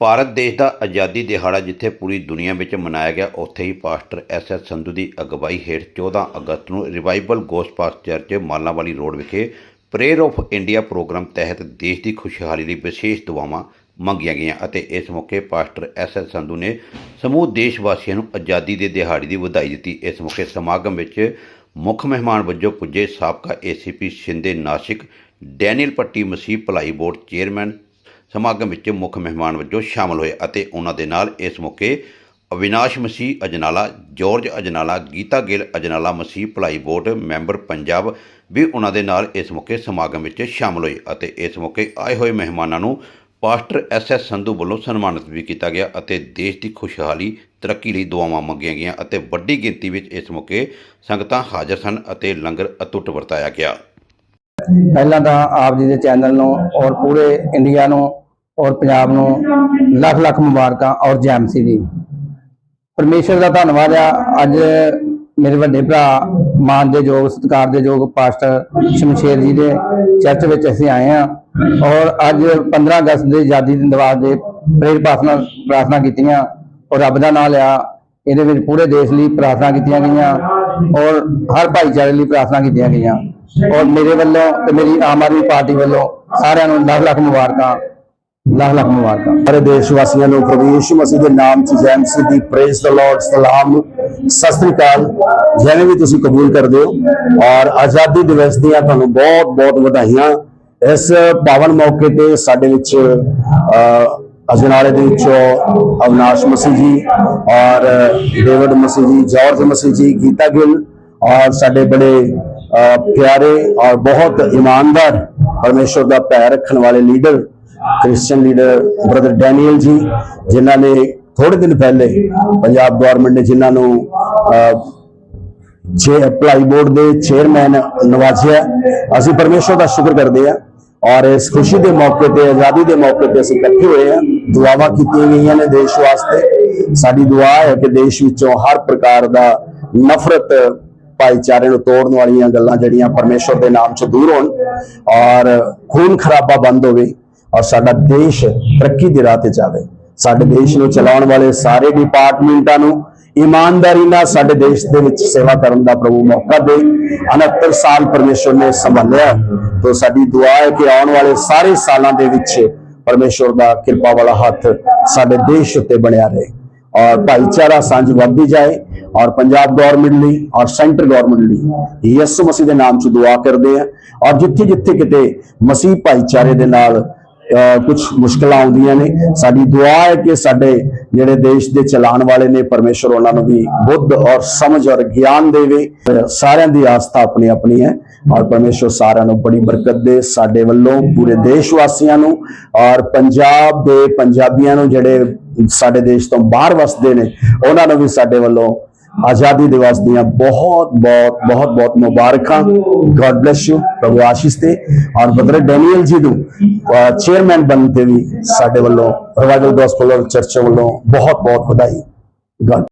ਭਾਰਤ ਦੇਸ਼ ਦਾ ਆਜ਼ਾਦੀ ਦਿਹਾੜਾ ਜਿੱਥੇ ਪੂਰੀ ਦੁਨੀਆ ਵਿੱਚ ਮਨਾਇਆ ਗਿਆ, ਉੱਥੇ ਹੀ ਪਾਸਟਰ ਐਸ ਐਸ ਸੰਧੂ ਦੀ ਅਗਵਾਈ ਹੇਠ 14 ਅਗਸਤ ਨੂੰ revival gospel church Malawali road ਵਿਖੇ ਪ੍ਰੇਅਰ ਆਫ ਇੰਡੀਆ ਪ੍ਰੋਗਰਾਮ ਤਹਿਤ ਦੇਸ਼ ਦੀ ਖੁਸ਼ਹਾਲੀ ਲਈ ਵਿਸ਼ੇਸ਼ ਦੁਆਵਾਂ ਮੰਗੀਆਂ ਗਈਆਂ ਅਤੇ ਇਸ ਮੌਕੇ ਪਾਸਟਰ ਐਸ ਐਸ ਸੰਧੂ ਨੇ ਸਮੂਹ ਦੇਸ਼ ਵਾਸੀਆਂ ਨੂੰ ਆਜ਼ਾਦੀ ਦੇ ਦਿਹਾੜੇ ਦੀ ਵਧਾਈ ਦਿੱਤੀ। ਇਸ ਮੌਕੇ ਸਮਾਗਮ ਵਿੱਚ ਮੁੱਖ ਮਹਿਮਾਨ ਵਜੋਂ ਪੁੱਜੇ ਸਾਬਕਾ ਏਸੀਪੀ ਸ਼ਿੰਦੇ ਨਾਸਿਕ ਡੈਨੀਅਲ ਪੱਟੀ ਮਸੀਹ ਭਲਾਈ ਬੋਰਡ ਚੇਅਰਮੈਨ ਸਮਾਗਮ ਵਿੱਚ ਮੁੱਖ ਮਹਿਮਾਨ ਵਜੋਂ ਸ਼ਾਮਲ ਹੋਏ ਅਤੇ ਉਹਨਾਂ ਦੇ ਨਾਲ ਇਸ ਮੌਕੇ ਅਵਿਨਾਸ਼ ਮਸੀਹ ਅਜਨਾਲਾ, ਜਾਰਜ ਅਜਨਾਲਾ, ਗੀਤਾ ਗਿੱਲ ਅਜਨਾਲਾ ਮਸੀਹ ਭਲਾਈ ਬੋਰਡ ਮੈਂਬਰ ਪੰਜਾਬ ਵੀ ਉਹਨਾਂ ਦੇ ਨਾਲ ਇਸ ਮੌਕੇ ਸਮਾਗਮ ਵਿੱਚ ਸ਼ਾਮਲ ਹੋਏ ਅਤੇ ਇਸ ਮੌਕੇ ਆਏ ਹੋਏ ਮਹਿਮਾਨਾਂ ਨੂੰ ਪਾਸਟਰ ਐਸ ਐਸ ਸੰਧੂ ਵੱਲੋਂ ਸਨਮਾਨਿਤ ਵੀ ਕੀਤਾ ਗਿਆ ਅਤੇ ਦੇਸ਼ ਦੀ ਖੁਸ਼ਹਾਲੀ, ਤਰੱਕੀ ਲਈ ਦੁਆਵਾਂ ਮੰਗੀਆਂ ਗਈਆਂ ਅਤੇ ਵੱਡੀ ਗਿਣਤੀ ਵਿੱਚ ਇਸ ਮੌਕੇ ਸੰਗਤਾਂ ਹਾਜ਼ਰ ਸਨ ਅਤੇ ਲੰਗਰ ਅਤੁੱਟ ਵਰਤਾਇਆ ਗਿਆ। ਪਹਿਲਾਂ ਤਾਂ ਆਪ ਜੀ ਦੇ ਚੈਨਲ ਨੂੰ ਔਰ ਪੂਰੇ ਇੰਡੀਆ ਨੂੰ ਔਰ ਪੰਜਾਬ ਨੂੰ ਲੱਖ ਲੱਖ ਮੁਬਾਰਕਾਂ ਔਰ ਜੈਮਸੀ ਦੀ। ਪਰਮੇਸ਼ਰ ਦਾ ਧੰਨਵਾਦ ਆ। ਅੱਜ ਮੇਰੇ ਵੱਡੇ ਭਰਾ ਮਾਨ ਦੇ ਯੋਗ, ਸਤਿਕਾਰ ਦੇ ਯੋਗ ਪਾਸਟਰ ਸ਼ਮਸ਼ੇਰ ਜੀ ਦੇ ਚਰਚ ਵਿੱਚ ਅਸੀਂ ਆਏ ਆ ਔਰ ਅੱਜ 15 ਅਗਸਤ ਦੇ ਆਜ਼ਾਦੀ ਦਿਨ ਦਿਵਸ ਦੇ ਪ੍ਰੇਰ ਪ੍ਰਾਰਥਨਾ ਪ੍ਰਾਰਥਨਾ ਕੀਤੀਆਂ ਔਰ ਰੱਬ ਦਾ ਨਾਮ ਲਿਆ। ਇਹਦੇ ਵਿੱਚ ਪੂਰੇ ਦੇਸ਼ ਲਈ ਪ੍ਰਾਰਥਨਾ ਕੀਤੀਆਂ ਗਈਆਂ ਔਰ ਹਰ ਭਾਈਚਾਰੇ ਲਈ ਪ੍ਰਾਰਥਨਾ ਕੀਤੀਆਂ ਗਈਆਂ। ਔਰ ਮੇਰੇ ਵੱਲੋਂ ਤੇ ਮੇਰੀ ਆਮ ਆਦਮੀ ਪਾਰਟੀ ਵੱਲੋਂ ਸਾਰਿਆਂ ਨੂੰ ਲੱਖ ਲੱਖ ਮੁਬਾਰਕਾਂ ਲੱਖ ਲੱਖ ਮੁਬਾਰਕਾਂ। ਸਾਰੇ ਦੇਸ਼ ਵਾਸੀਆਂ ਨੂੰ ਪ੍ਰਭੂ ਯਿਸੂ ਮਸੀਹ ਦੇ ਨਾਮ 'ਚ ਜੈ ਮਸੀਹ ਦੀ ਪ੍ਰੇਜ਼ ਦ ਲਾਰਡ ਸਲਾਮ। ਸਤਿ ਸ੍ਰੀ ਅਕਾਲ। ਜਿਵੇਂ ਵੀ ਤੁਸੀਂ ਕਬੂਲ ਕਰਦੇ ਹੋ, ਔਰ ਆਜ਼ਾਦੀ ਦਿਵਸ ਦੀਆਂ ਤੁਹਾਨੂੰ ਬਹੁਤ ਬਹੁਤ ਵਧਾਈਆਂ। ਇਸ ਪਾਵਨ ਮੌਕੇ ਤੇ ਸਾਡੇ ਵਿੱਚ ਅਜਨਾਲੇ ਦੇ ਵਿੱਚੋਂ ਅਵਨਾਸ਼ ਮਸੀਹ ਜੀ ਔਰ ਡੇਵਿਡ ਮਸੀਹ ਜੀ, ਜਾਰਜ ਮਸੀਹ ਜੀ, ਗੀਤਾ ਗਿੱਲ ਔਰ ਸਾਡੇ ਬੜੇ ਪਿਆਰੇ ਔਰ ਬਹੁਤ ਇਮਾਨਦਾਰ ਪਰਮੇਸ਼ਵਰ ਦਾ ਪੈਰ ਰੱਖਣ ਵਾਲੇ leader Christian leader brother Daniel ji ਜਿਨ੍ਹਾਂ ਨੇ ਥੋੜੇ ਦਿਨ ਪਹਿਲੇ ਪੰਜਾਬ ਗਵਰਨਮੈਂਟ ਨੇ ਜਿਨ੍ਹਾਂ ਨੂੰ ਅਹ, ਜੇ ਅਪਲਾਈ ਬੋਰਡ ਦੇ ਚੇਅਰਮੈਨ ਨਵਾਜ਼ਿਆ। ਅਸੀਂ ਪਰਮੇਸ਼ਵਰ ਦਾ ਸ਼ੁਕਰ ਕਰਦੇ ਹਾਂ ਔਰ ਇਸ ਖੁਸ਼ੀ ਦੇ ਮੌਕੇ ਤੇ ਆਜ਼ਾਦੀ ਦੇ ਮੌਕੇ ਤੇ ਅਸੀਂ ਇਕੱਠੇ ਹੋਏ ਹਾਂ। ਦੁਆਵਾਂ ਕੀਤੀਆਂ ਗਈਆਂ ਨੇ ਦੇਸ਼ ਵਾਸਤੇ। ਸਾਡੀ ਦੁਆ ਹੈ ਕਿ ਦੇਸ਼ ਵਿੱਚੋਂ ਹਰ ਪ੍ਰਕਾਰ ਦਾ ਨਫ਼ਰਤ ਭਾਈਚਾਰੇ ਨੂੰ ਤੋੜਨ ਵਾਲੀਆਂ ਗੱਲਾਂ ਜਿਹੜੀਆਂ ਪਰਮੇਸ਼ਵਰ ਦੇ ਨਾਮ 'ਚ ਦੂਰ ਹੋਣ ਔਰ ਖੂਨ ਖਰਾਬਾ ਬੰਦ ਹੋਵੇ। ਔਰ ਸਾਡਾ ਦੇਸ਼ ਤਰੱਕੀ ਦੇ ਰਾਹ ਤੇ ਜਾਵੇ। ਸਾਡੇ ਦੇਸ਼ ਨੂੰ ਚਲਾਉਣ ਵਾਲੇ ਸਾਰੇ ਡਿਪਾਰਟਮੈਂਟਾਂ ਨੂੰ ਇਮਾਨਦਾਰੀ ਨਾਲ ਸਾਡੇ ਦੇਸ਼ ਦੇ ਵਿੱਚ ਸੇਵਾ ਕਰਨ ਦਾ ਪ੍ਰਭੂ ਮੌਕਾ ਦੇ। 69 ਸਾਲ ਪਰਮੇਸ਼ਵਰ ਨੇ ਸੰਭਾਲਿਆ। ਤੋਂ ਸਾਡੀ ਦੁਆ ਹੈ ਕਿ ਆਉਣ ਵਾਲੇ ਸਾਰੇ ਸਾਲਾਂ ਦੇ ਵਿੱਚ ਪਰਮੇਸ਼ਵਰ ਦਾ ਕਿਰਪਾ ਵਾਲਾ ਹੱਥ ਸਾਡੇ ਦੇਸ਼ ਉੱਤੇ ਬਣਿਆ ਰਹੇ। ਔਰ ਭਾਈਚਾਰਾ ਸਾਂਝ ਵੱਧਦੀ ਜਾਏ। ਔਰ ਪੰਜਾਬ ਗਵਰਨਮੈਂਟ ਲਈ ਔਰ ਸੈਂਟਰ ਗਵਰਨਮੈਂਟ ਲਈ ਯਿਸੂ ਮਸੀਹ ਦੇ ਨਾਮ 'ਚ ਦੁਆ ਕਰਦੇ ਆ ਔਰ ਜਿੱਥੇ ਜਿੱਥੇ ਕਿਤੇ ਮਸੀਹ ਭਾਈਚਾਰੇ ਦੇ ਨਾਲ ਕੁਝ ਮੁਸ਼ਕਲਾਂ ਆਉਂਦੀਆਂ ਨੇ। ਸਾਡੀ ਦੁਆ ਹੈ ਕਿ ਸਾਡੇ ਜਿਹੜੇ ਦੇਸ਼ ਦੇ ਚਲਾਉਣ ਵਾਲੇ ਨੇ, ਪਰਮੇਸ਼ਰ ਉਹਨਾਂ ਨੂੰ ਵੀ ਬੁੱਧ ਔਰ ਸਮਝ ਔਰ ਗਿਆਨ ਦੇਵੇ। ਸਾਰਿਆਂ ਦੀ ਆਸਥਾ ਆਪਣੀ ਆਪਣੀ ਹੈ ਔਰ ਪਰਮੇਸ਼ਰ ਸਾਰਿਆਂ ਨੂੰ ਬੜੀ ਬਰਕਤ ਦੇ ਸਾਡੇ ਵੱਲੋਂ, ਪੂਰੇ ਦੇਸ਼ ਵਾਸੀਆਂ ਨੂੰ ਔਰ ਪੰਜਾਬ ਦੇ ਪੰਜਾਬੀਆਂ ਨੂੰ ਜਿਹੜੇ ਸਾਡੇ ਦੇਸ਼ ਤੋਂ ਬਾਹਰ ਵਸਦੇ ਨੇ, ਉਹਨਾਂ ਨੂੰ ਵੀ ਸਾਡੇ ਵੱਲੋਂ ਆਜ਼ਾਦੀ ਦਿਵਸ ਦੀਆਂ ਬਹੁਤ ਬਹੁਤ ਬਹੁਤ ਬਹੁਤ ਮੁਬਾਰਕਾਂ। ਗੋਡ ਬlesਸ ਯੂ ਪ੍ਰਭੂ ਆਸ਼ੀਸ਼ ਤੇ। ਔਰ ਬਦਰ ਡੈਨੀਅਲ ਜੀ ਨੂੰ ਚੇਅਰਮੈਨ ਬਣਨ ਤੇ ਵੀ ਸਾਡੇ ਵੱਲੋਂ ਰਿਵਾਈਵਲ ਗੋਸਪਲ ਚਰਚ ਵੱਲੋਂ ਬਹੁਤ ਬਹੁਤ ਵਧਾਈ। ਗॉड